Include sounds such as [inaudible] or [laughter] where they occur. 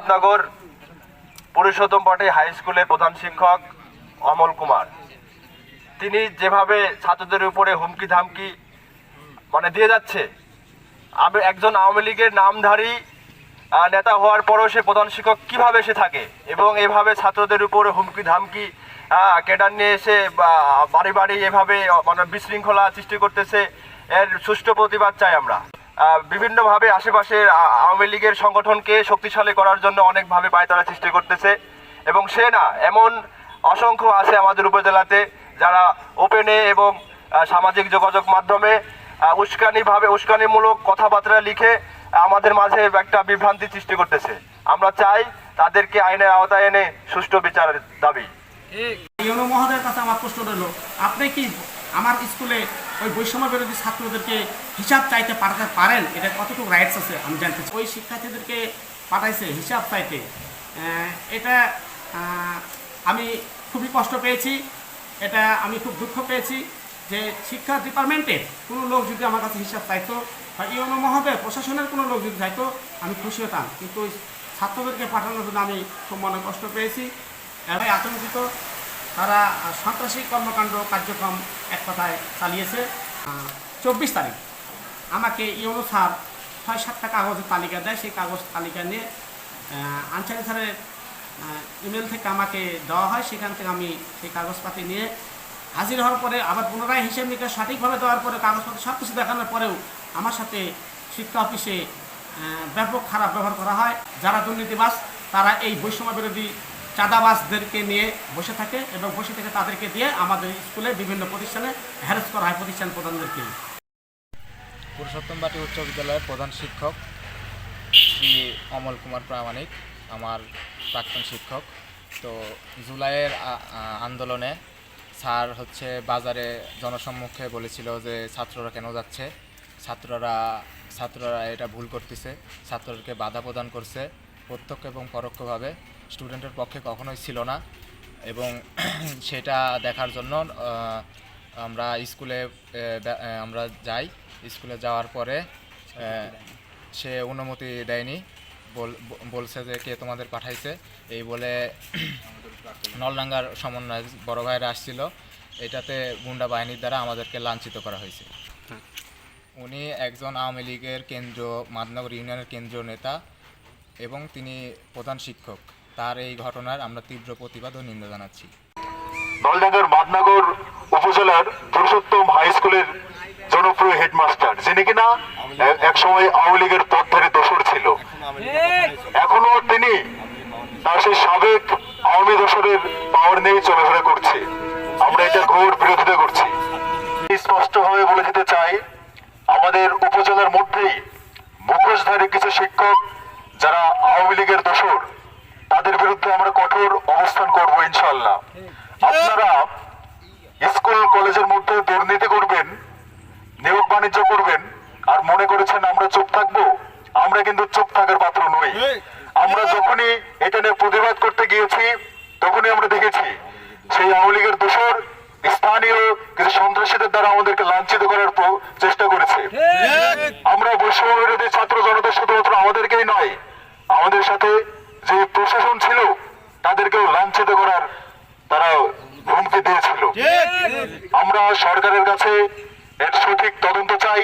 বাদনগর পুরুষোত্তম পাটে হাই স্কুলের প্রধান শিক্ষক অমল কুমার। তিনি যেভাবে ছাত্রদের উপরে হুমকি ধামকি মানে দিয়ে যাচ্ছে, আমি একজন আওয়ামী লীগের নামধারী নেতা হওয়ার পরও সে প্রধান শিক্ষক কীভাবে সে থাকে? এবং এভাবে ছাত্রদের উপরে হুমকি ধামকি কেডার নিয়ে এসে বাড়ি বাড়ি এভাবে মানে বিশৃঙ্খলা সৃষ্টি করতেছে, এর সুষ্ঠু প্রতিবাদ চাই আমরা। বিভিন্নভাবে আশেপাশের আওয়ামী লীগের সংগঠনকে শক্তিশালী করার জন্য অনেকভাবে পায়তারা সৃষ্টি করতেছে। এবং সে না, এমন অসংখ্য আছে আমাদের উপজেলাতে যারা ওপেনে এবং সামাজিক যোগাযোগ মাধ্যমে উস্কানিভাবে, উস্কানিমূলক কথাবার্তা লিখে আমাদের মাঝে একটা বিভ্রান্তি সৃষ্টি করতেছে। আমরা চাই তাদেরকে আইনের আওতায় এনে সুষ্ঠু বিচারের দাবি। মহোদয়ের কাছে আমার প্রশ্ন রইল, আপনি কি আমার স্কুলে ওই বৈষম্য বিরোধী ছাত্রদেরকে হিসাব চাইতে পাঠাতে পারেন, এটা কতটুকু রাইটস আছে আমি জানতে চাই। ওই শিক্ষার্থীদেরকে পাঠাইছে হিসাব চাইতে। এটা আমি খুবই কষ্ট পেয়েছি, এটা আমি খুব দুঃখ পেয়েছি যে শিক্ষা ডিপার্টমেন্টের কোনো লোক যদি আমার কাছে হিসাব চাইতো বা ইউনো মহোদয়, প্রশাসনের কোনো লোক যদি চাইতো, আমি খুশি হতাম। কিন্তু ওই ছাত্রদেরকে পাঠানোর জন্য আমি খুব মনে কষ্ট পেয়েছি। এবং আতঙ্কিত। তারা সন্ত্রাসী কর্মকাণ্ড কার্যক্রম এক কথায় চালিয়েছে। চব্বিশ তারিখ। আমাকে ইউনো স্যার ছয়, সাতটা কাগজের তালিকা দেয়। সেই কাগজ তালিকা নিয়ে আনসারি স্যারের ইমেল থেকে আমাকে দেওয়া হয়। সেখান থেকে আমি সেই কাগজপাতি নিয়ে হাজির হওয়ার পরে, আবার পুনরায় হিসেব নিকাশ সঠিকভাবে দেওয়ার পরে, কাগজপত্র সব কিছু দেখানোর পরেও আমার সাথে শিক্ষা অফিসে ব্যাপক খারাপ ব্যবহার করা হয়। যারা দুর্নীতিবাস তারা এই বৈষম্য বিরোধী চাঁদাবাজদেরকে নিয়ে বসে থাকে এবং বসে থেকে তাদেরকে দিয়ে আমাদের স্কুলে বিভিন্ন প্রতিষ্ঠানে হ্যারাস করা হয় প্রতিষ্ঠান প্রধানদেরকে। পুরুষোত্তমবাটি উচ্চ বিদ্যালয়ের প্রধান শিক্ষক শ্রী অমল কুমার প্রামাণিক, আমার প্রাক্তন শিক্ষক। তো জুলাইয়ের আন্দোলনে স্যার হচ্ছে বাজারে জনসম্মুখে বলেছিল যে ছাত্ররা কেন যাচ্ছে, ছাত্ররা ছাত্ররা এটা ভুল করতেছে, ছাত্রদেরকে বাধা প্রদান করছে প্রত্যক্ষ এবং পরোক্ষভাবে। স্টুডেন্টের পক্ষে কখনোই ছিল না এবং [clears throat] সেটা দেখার জন্য আমরা স্কুলে আমরা যাই। স্কুলে যাওয়ার পরে সে অনুমতি দেয়নি। বল- বলছে যে কে তোমাদের পাঠাইছে। এই বলে [clears throat] নলডাঙ্গার সমন্বয় বড় ভাইরা আসছিল। এটাতে গুন্ডা বাহিনীর দ্বারা আমাদেরকে লাঞ্ছিত করা হয়েছে। উনি একজন আওয়ামী লীগের কেন্দ্র মাদনগর ইউনিয়নের কেন্দ্রীয় নেতা এবং তিনি প্রধান শিক্ষক। তার এই ঘটনার আমরা তীব্র প্রতিবাদ ও নিন্দা জানাচ্ছি। নলডাঙ্গার মাদনগর উপজেলার পুরুষোত্তম হাই স্কুলের জনপ্রিয় হেডমাস্টার, যিনি কিনা এক- একসময় আওয়ামী লীগের পথধারী দোসর ছিল। এখনও তিনি তার সেই সাবেক আওয়ামী দোসরের পাওয়ার নিয়ে চলাফেরা করছে। আমরা এটা ঘোর বিরোধিতা করছি। স্পষ্টভাবে বলে দিতে চাই, আমাদের উপজেলার মধ্যেই মুখোশধারী কিছু শিক্ষক যারা আওয়ামী লীগের দোসর তাদের বিরুদ্ধে আমরা কঠোর অবস্থান করব ইনশাল্লাহ আপনারা স্কুল কলেজের মধ্যে দুর্নীতি করবেন নিয়োগ বাণিজ্য করবেন আর মনে করেছেন আমরা চুপ থাকব আমরা কিন্তু চুপ থাকার পাত্র নই। আমরা যখনই এটা নিয়ে প্রতিবাদ করতে গিয়েছি তখনই আমরা দেখেছি সেই আওয়ামী লীগের দোষর স্থানীয় কিছু সন্ত্রাসীদের দ্বারা আমাদেরকে লাঞ্ছিত করার চেষ্টা করেছে। আমরা বৈষম্য বিরোধী ছাত্র জনতা শুধুমাত্র আমাদেরকেই নয় আমাদের সাথে যে প্রশাসন ছিল তাদেরকেও লাঞ্ছিত করার তারা হুমকি দিয়েছিল। আমরা সরকারের কাছে এর সঠিক তদন্ত চাই।